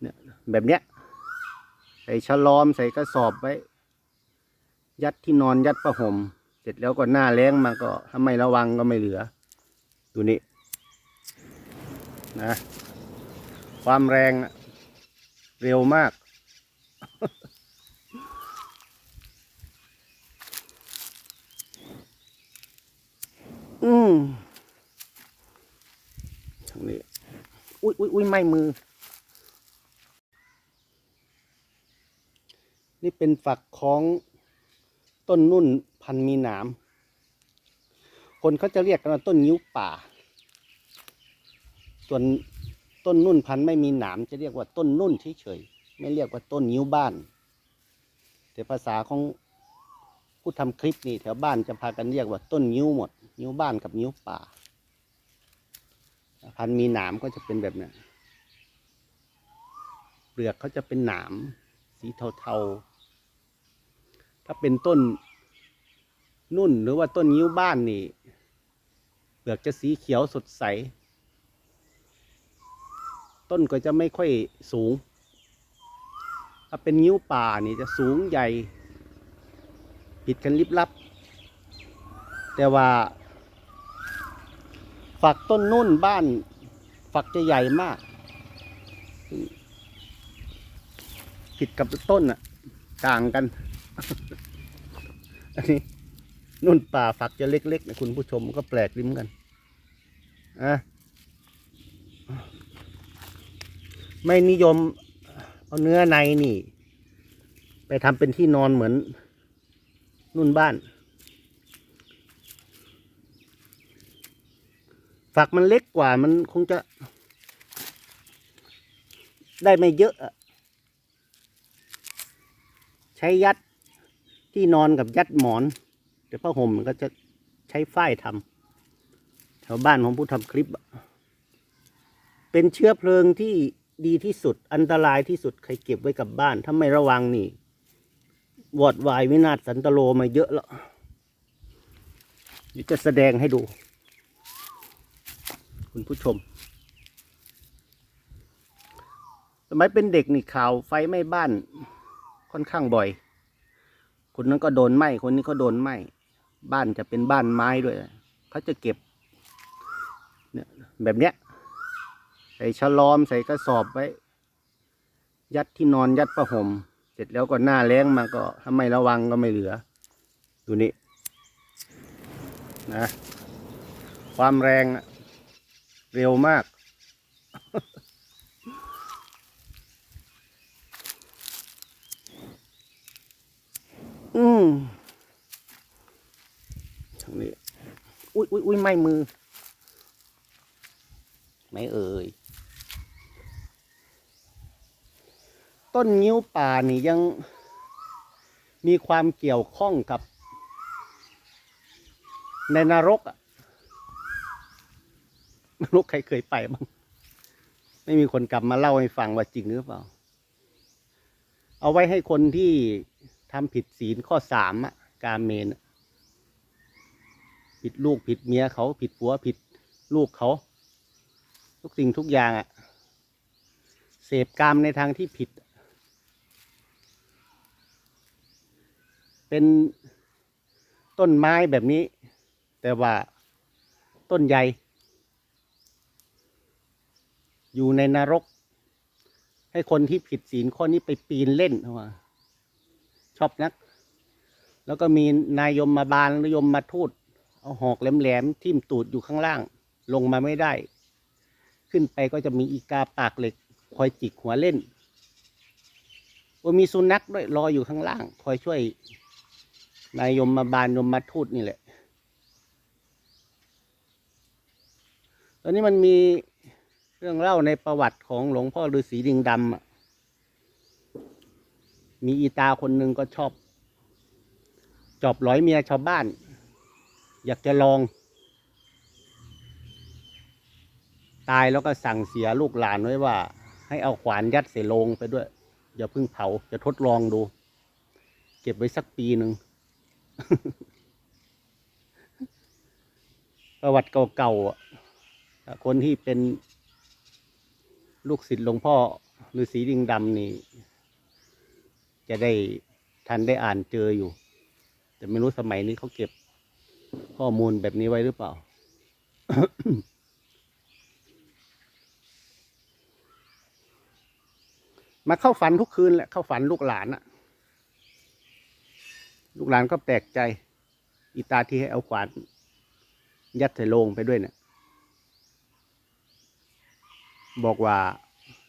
เนี่ยแบบเนี้ยใส่ฉลอมใส่กระสอบไว้ ยัดที่นอนยัดประห่มเสร็จแล้วก็หน้าแล้งมาก็ถ้าไม่ระวังก็ไม่เหลือ ดูนี่นะ ความแรงเร็วมาก อืมทางนี้ อุ้ยอุ้ยอุ้ยไม่มือ นี่เป็นฝักของต้นนุ่นพันมีหนาม คนเขาจะเรียกกันว่าต้นนิ้วป่า ส่วนต้นนุ่นพันไม่มีหนามจะเรียกว่าต้นนุ่นเฉยๆ ไม่เรียกว่าต้นนิ้วบ้าน แต่ภาษาของผู้ทำคลิปนี่แถวบ้านจะพากันเรียกว่าต้นนิ้วหมด นิ้วบ้านกับนิ้วป่า พันมีหนามก็จะเป็นแบบนั้เปลือกเขาจะเป็นหนาม สีเทาๆ ถ้าเป็นต้นนุ่นหรือว่าต้นนิ้วบ้านนี่เปลือกจะสีเขียวสดใส ต้นก็จะไม่ค่อยสูง ถ้าเป็นนิ้วป่านี่จะสูงใหญ่ ผิดกันลิบลับ แต่ว่า ฝักต้นนุ่นบ้านฝักจะใหญ่มาก ผิดกับต้นอะต่างกัน อันนี้นุ่นป่าฝักจะเล็กๆนะคุณผู้ชมก็แปลกลิ้มกันอะไม่นิยมเอาเนื้อในนี่ ไปทำเป็นที่นอนเหมือน นุ่นบ้าน ฝักมันเล็กกว่ามันคงจะ ได้ไม่เยอะอะ ใช้ยัดที่นอนกับยัดหมอนแต่ผ้าห่มมันก็จะใช้ฝ้ายทำแถวบ้านของผู้ทำคลิป เป็นเชื้อเพลิงที่ดีที่สุดอันตรายที่สุดใครเก็บไว้กับบ้านถ้าไม่ระวังนี่วอดวายวินาศสันตโลมาเยอะแล้วเดี๋ยวจะแสดงให้ดู คุณผู้ชม สมัยเป็นเด็กนี่ข่าวไฟไหม้บ้าน ค่อนข้างบ่อย คนนั้นก็โดนไหม้คนนี้ก็โดนไหม้บ้านจะเป็นบ้านไม้ด้วยเขาจะเก็บเนี่ยแบบเนี้ยใส่ฉลอมใส่กระสอบไว้ ยัดที่นอนยัดประห่มเสร็จแล้วก็หน้าแล้งมาก็ถ้าไม่ระวังก็ไม่เหลือ ดูนี่นะ ความแรงเร็วมาก อืมทางนี้ อุ้ยอุ้ยอุ้ยไม่มือ ไม่เอ่ย ต้นนิ้วป่านี่ยังมีความเกี่ยวข้องกับ ในนรกอะนรกใครเคยไปบ้างไม่มีคนกลับมาเล่าให้ฟังว่าจริงหรือเปล่า เอาไว้ให้คนที่ ทำผิดศีลข้อสามอะกาเมน ผิดลูกผิดเมียเขาผิดผัวผิดลูกเขา ทุกสิ่งทุกอย่างอะเสพกามในทางที่ผิด เป็นต้นไม้แบบนี้ แต่ว่าต้นใหญ่ อยู่ในนรก ให้คนที่ผิดศีลข้อนี้ไปปีนเล่นเขาว่า ชอบนัก แล้วก็มีนายยมมาบาลหรือยมมาทูตเอาหอกแหลมๆทิ่มตูดอยู่ข้างล่าง ลงมาไม่ได้ ขึ้นไปก็จะมีอีกาปากเหล็ก คอยจิกหัวเล่นว่ามีสุนัขด้วยรออยู่ข้างล่าง คอยช่วยนายยมมาบาลยมมาทูตนี่แหละ ตอนนี้มันมีเรื่องเล่าในประวัติของหลวงพ่อฤาษีดิงดำอะ มีอีตาคนหนึ่งก็ชอบ จอบร้อยเมียชาวบ้าน อยากจะลอง ตายแล้วก็สั่งเสียลูกหลานไว้ว่า ให้เอาขวานยัดใส่โลงไปด้วย อย่าเพิ่งเผาจะทดลองดู เก็บไว้สักปีหนึ่งประวัติเก่าๆคนที่เป็นลูกศิษย์หลวงพ่อฤาษีดิงดำนี่ จะได้ทันได้อ่านเจออยู่ แต่ไม่รู้สมัยนี้เขาเก็บข้อมูลแบบนี้ไว้หรือเปล่า มาเข้าฝันทุกคืนแหละเข้าฝันลูกหลานอะลูกหลานก็แปลกใจ อีตาที่ให้เอาขวานยัดใส่โลงไปด้วยเนี่ยบอกว่า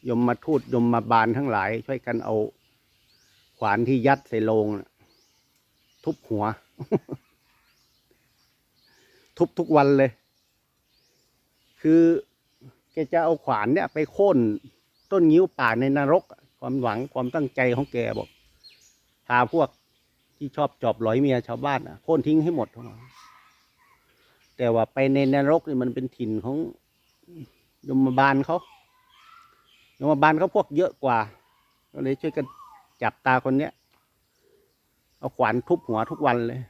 ยมมาทูตยมมาบาลทั้งหลาย ช่วยกันเอา ขวานที่ยัดใส่โลงทุบหัว ทุบทุกวันเลย คือแกจะเอาขวานเนี่ย ไปโค่นต้นงิ้วป่าในนรก ความหวังความตั้งใจของแกบอกพาพวกที่ชอบจอบหลอยเมียชาวบ้านอะโค่นทิ้งให้หมดเขาบอกแต่ว่าไปในนรกนี่มันเป็นถิ่นของยมบาลเขายมบาลเขาพวกเยอะกว่า ก็เลยช่วยกัน จับตาคนเนี้ย เอาขวานทุบหัวทุกวันเลย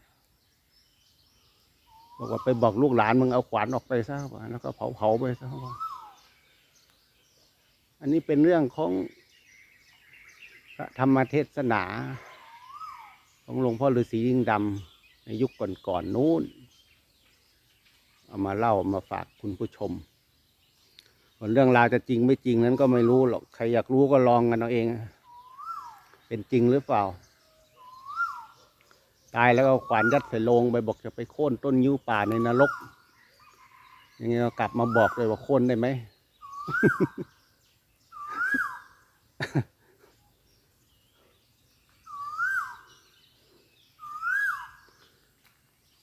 บอกว่าไปบอกลูกหลานมึงเอาขวานออกไปซะว่าแล้วก็เผาเผาไปซะว่าอันนี้เป็นเรื่องของพระธรรมเทศนา ของหลวงพ่อฤาษียิ่งดำในยุคก่อนๆนู้น เอามาเล่ามาฝากคุณผู้ชมส่วนเรื่องราวจะจริงไม่จริงนั้นก็ไม่รู้หรอก ใครอยากรู้ก็ลองกันเอาเอง เป็นจริงหรือเปล่า ตายแล้วก็เอาขวานยัดใส่โลงไปบอกจะไปโค่นต้นยิ้วป่าในนรกย่างนี้เรากลับมาบอกเลยว่าโค่นได้ไหม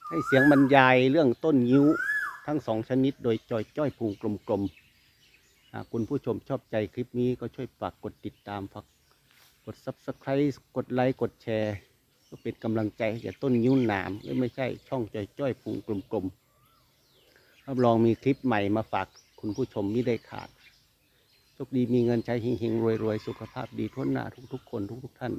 ให้เสียงบรรยายเรื่องต้นยิ้วทั้งสองชนิดโดยจอยจ้อยพุงกลมๆคุณผู้ชมชอบใจคลิปนี้ก็ช่วยฝากกดติดตามฝาก กด subscribe กดไลค์กดแชร์ ก็เป็นกำลังใจอย่าต้นยิ้วหนามเอ้ยไม่ใช่ช่องจะจ้อยพุงกลมๆรับรองมีคลิปใหม่มาฝากคุณผู้ชมไม่ได้ขาดโชคดีมีเงินใช้เฮงๆรวยๆ สุขภาพดีทุกหน้าทุกๆคนทุกๆท่าน